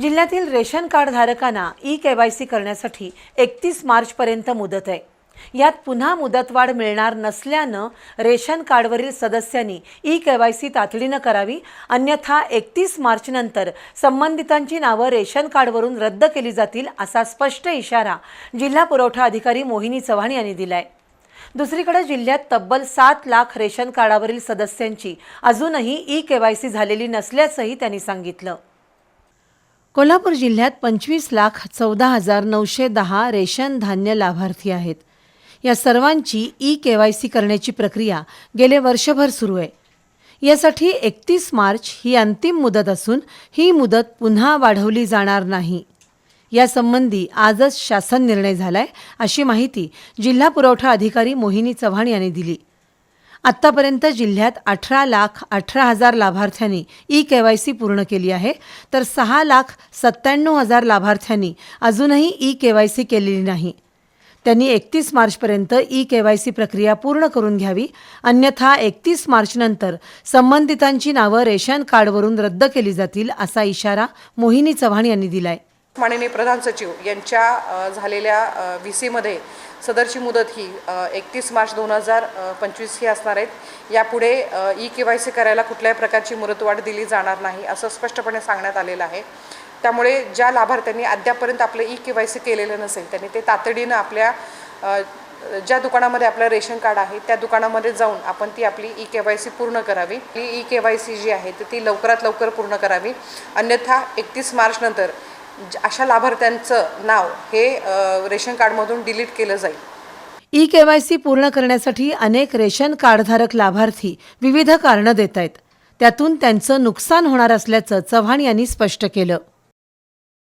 जिल्ह्यातील ration card धारकांना E K Y C करण्यासाठी एकतीस मार्चपर्यंत मुदत आहे. यात पुन्हा मुदतवाढ मिळणार नसल्यानं रेशन कार्डवरील सदस्यांनी ई के वाय सी तातडीनं करावी अन्यथा एकतीस मार्चनंतर संबंधितांची नावं रेशन कार्डवरून रद्द केली जातील असा स्पष्ट इशारा जिल्हा पुरवठा अधिकारी मोहिनी चव्हाण यांनी दिलाय. दुसरीकडे जिल्ह्यात तब्बल सात लाख रेशन कार्डावरील सदस्यांची अजूनही ई के वाय सी झालेली नसल्याचंही त्यांनी सांगितलं. कोल्हापूर जिल्ह्यात पंचवीस लाख चौदा हजार नऊशे दहा रेशन धान्य लाभार्थी आहेत. या सर्वांची ई के वाय सी करण्याची प्रक्रिया गेले वर्षभर सुरू आहे. यासाठी एकतीस मार्च ही अंतिम मुदत असून ही मुदत पुन्हा वाढवली जाणार नाही. यासंबंधी आजच शासन निर्णय झालाय अशी माहिती जिल्हा पुरवठा अधिकारी मोहिनी चव्हाण यांनी दिली. आत्तापर्यंत जिल्ह्यात अठरा लाख अठरा हजार लाभार्थ्यांनी ई के वाय सी पूर्ण केली आहे. तर सहा लाख सत्त्याण्णव हजार लाभार्थ्यांनी अजूनही ई के वाय सी केलेली नाही. त्यांनी एकतीस मार्चपर्यंत ई के वाय सी प्रक्रिया पूर्ण करून घ्यावी. अन्यथा एकतीस मार्चनंतर संबंधितांची नावं रेशन कार्डवरून रद्द केली जातील असा इशारा मोहिनी चव्हाण यांनी दिलाय. माननीय प्रधान सचिव यांच्या झालेल्या व्ही सीमध्ये सदरची मुदत ही एकतीस मार्च दोन हजार पंचवीस ही असणार आहेत. यापुढे ई के वाय सी करायला कुठल्याही प्रकारची मुदतवाढ दिली जाणार नाही असं स्पष्टपणे सांगण्यात आलेलं आहे. त्यामुळे ज्या लाभार्थ्यांनी अद्यापर्यंत आपलं ई के वाय सी केलेलं नसेल त्यांनी ते तातडीनं आपल्या ज्या दुकानामध्ये आपलं रेशन कार्ड आहे त्या दुकानामध्ये जाऊन आपण ती आपली ई के वाय सी पूर्ण करावी. ही ई के वाय सी जी आहे तर ती लवकरात लवकर पूर्ण करावी. अन्यथा एकतीस मार्चनंतर अशा लाभार्थ्यांचं नाव हे रेशन कार्डमधून डिलीट केलं जाईल. ई के वाय सी पूर्ण करण्यासाठी अनेक रेशन कार्डधारक लाभार्थी विविध कारणं देत आहेत त्यातून त्यांचं नुकसान होणार असल्याचं चव्हाण यांनी स्पष्ट केलं.